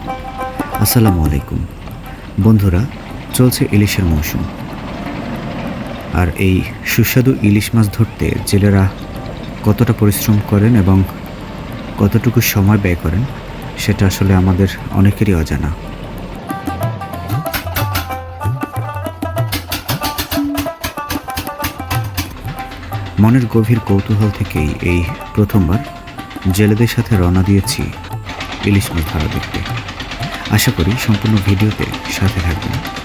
আসসালামু আলাইকুম। বন্ধুরা, চলছে ইলিশের মৌসুম। আর এই সুস্বাদু ইলিশ মাছ ধরতে জেলেরা কতটা পরিশ্রম করেন এবং কতটুকু সময় ব্যয় করেন, সেটা আসলে আমাদের অনেকেরই অজানা। মনের গভীর কৌতূহল থেকেই এই প্রথমবার জেলেদের সাথে রওনা দিয়েছি ইলিশ মাছ ধরা দেখতে। আশা করি সম্পূর্ণ ভিডিওতে সাথে থাকবেন।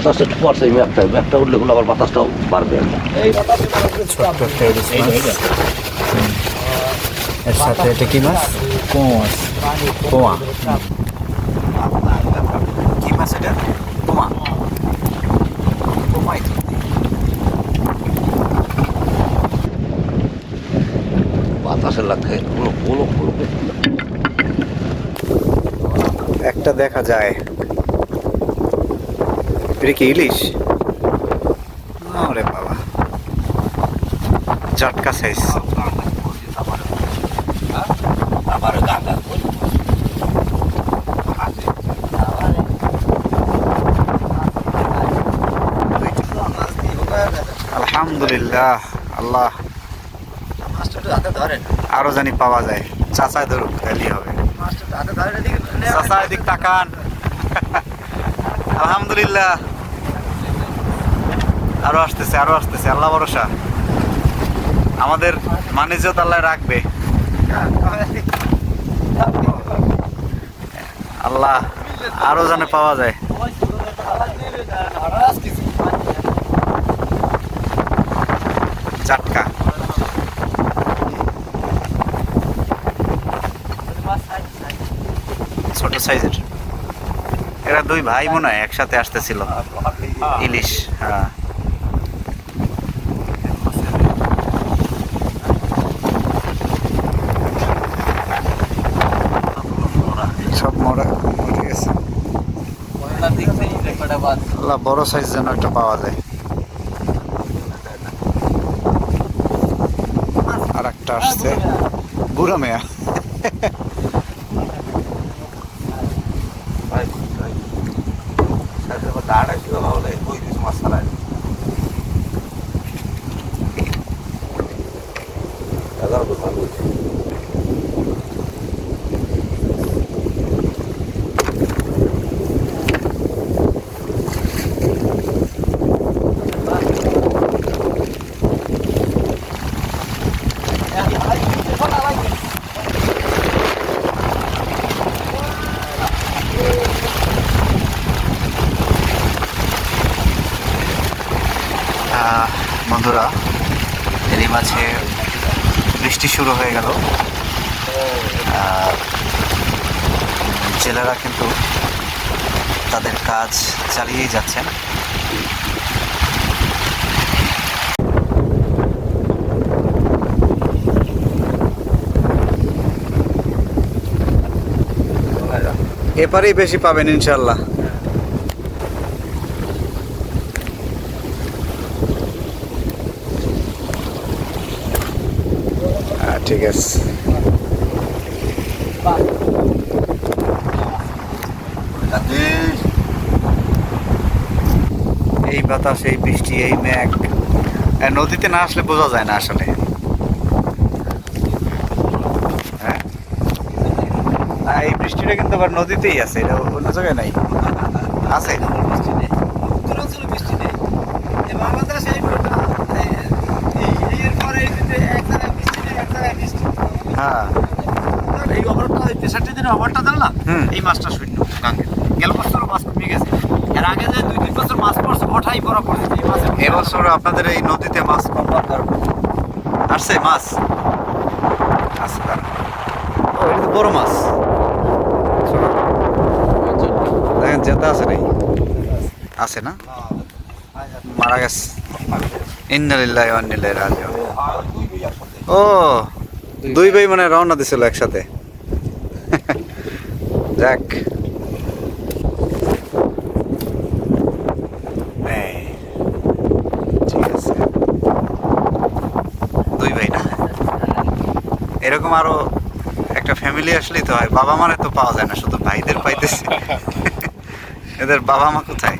বাতাসটা একটু পড়ছে এই ম্যাপটা। ম্যাপটা উঠলে গুলো আবার বাতাসটাও বাড়বে এর সাথে এটা কি মাছ কি এটা? পোয়া পোয়াই বাতাসের লাগছে কোনো একটা দেখা যায়। এটা কি ইলিশ? আরে বাবা। জাটকা সাইজ আলহামদুলিল্লাহ, আল্লাহ। আরও জানি পাওয়া যায়। চাচাই ধরুক, তাহলেই হবে। চাচা এদিক তাকান। আলহামদুলিল্লাহ। আরও আসতেছে আরও আসতেছে, আল্লাহ ভরসা। আমাদের মানিজ্যত আল্লাহ রাখবে। আল্লাহ আরও জানে পাওয়া যায়। চাটকা। ছোট সাইজের। এরা দুই ভাই মনে হয় একসাথে আসতেছিল। ইলিশ হ্যাঁ সব মরা মরে গেছে আল্লাহ বড় সাইজ যেন একটা পাওয়া যায়। আর একটা আসছে। বুড়া মেয়া। বন্ধুরা, এরই মাঝে বৃষ্টি শুরু হয়ে গেল। জেলেরা কিন্তু তাদের কাজ চালিয়েই যাচ্ছেন। এপারেই বেশি পাবেন ইনশাল্লাহ হ্যাঁ এই বাতাস এই বৃষ্টি এই মেঘ। নদীতে না আসলে বোঝা যায় না আসলে। হ্যাঁ? এই বৃষ্টিটা কিন্তু আবার নদীতেই আছে এটা অন্য জায়গায় নাই। আছে? বৃষ্টি নেই। বৃষ্টি নেই এবং আমাদের সেই রোডটা, এই- এই- এর পরে এই যে এক জায়গায় বৃষ্টি নেই, এক জায়গায় বৃষ্টি। হ্যাঁ। এই ওভারটা ওই তেষট্টি দিনের ওভারটা দিল না? এই মাছটা শূন্য গাঙ্গে গেল বছর মাছ কমে গেছে। এর আগে যে দুই তিন বছর মাছ পড়ছে ওঠাই বড় পড়েছে এই মাছের এবছর আপনাদের এই নদীতে মাছ কমবার কারণে। আসছে মাছ। ও এটা বড় মাছ। দেখেন জেতা আছে নাকি? আছে না? মারা গেছে। ইন্নালিল্লাহ ও। দুই ভাই মানে রওনা দিছিল একসাথে। যাক। দুই ভাই না। এরকম আরও একটা ফ্যামিলি আসলেই তো হয়। বাবা মারে তো পাওয়া যায় না শুধু ভাইদের পাইতেছি। এদের বাবা মা কোথায়?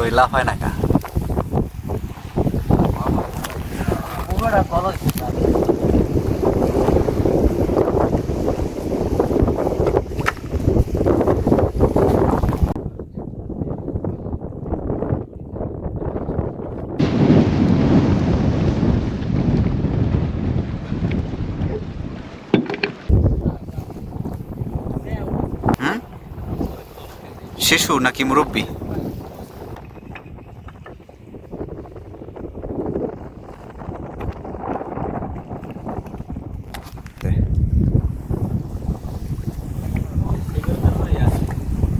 ওই লাফায় না কা। হুম শিশু নাকি মুরব্বী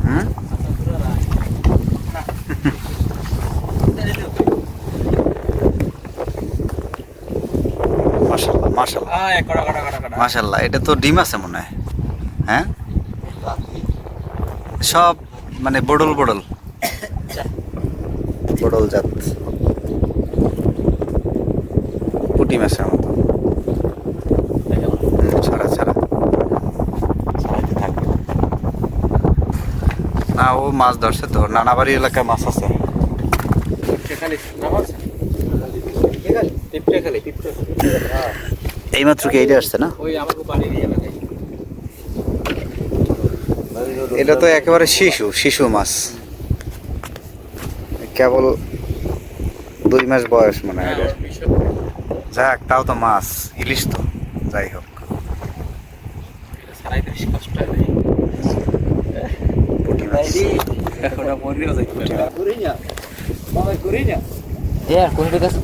হুম মাশাল্লাহ এটা তো ডিম আছে মনে হয়। হ্যাঁ? সব মানে বডল বডল। বডল জাত। পুটি মাছের মতো। ছাড়া ছাড়া। না ও মাছ ধরছে তো। নানাবাড়ি এলাকায় মাছ আছে। এইমাত্র কি এইটা আসছে না? এটা তো একেবারে শিশু শিশু মাছ। কেবল দুই মাস বয়স মনে হয় যাক তাও তো মাছ ইলিশ তো যাই হোক।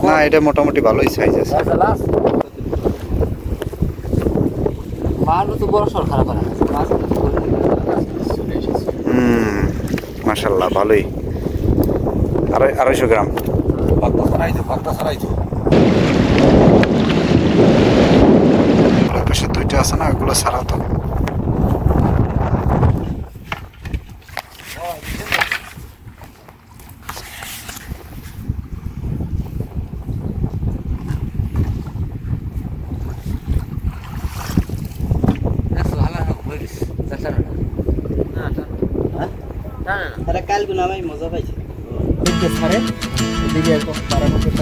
হয় না এটা মোটামুটি ভালোই সাইজ আছে। মাল তো বড় সর খারাপ হুম মাশাল্লাহ ভালোই। আড়াই আড়াইশো গ্রাম। পাক্তা সারাইতো পাক্তা সারাইতো ওর পাশে দুইটা আছে না ওগুলো ছাড়া তো তারা কাল গুনামাই মজা পাইছে। বারামুখের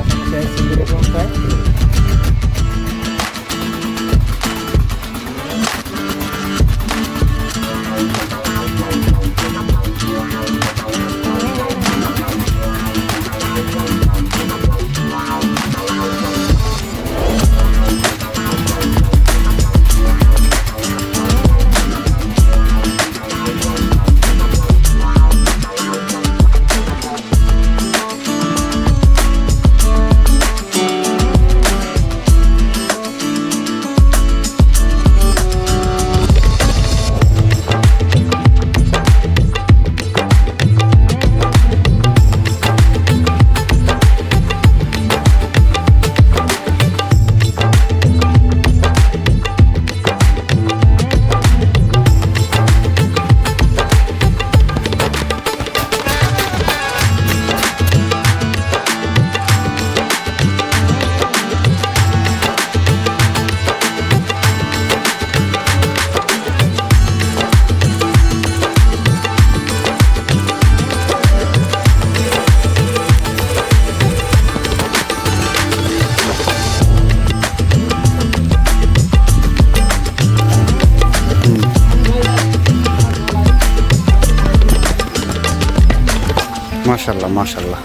মাশাল্লাহ মাশাল্লাহ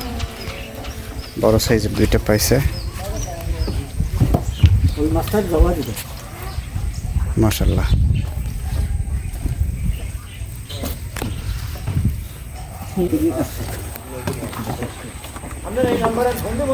বড় সাইজের দুইটা পাইছে। মাশাল্লাহ আপনার এই নম্বরে ফোন দেবো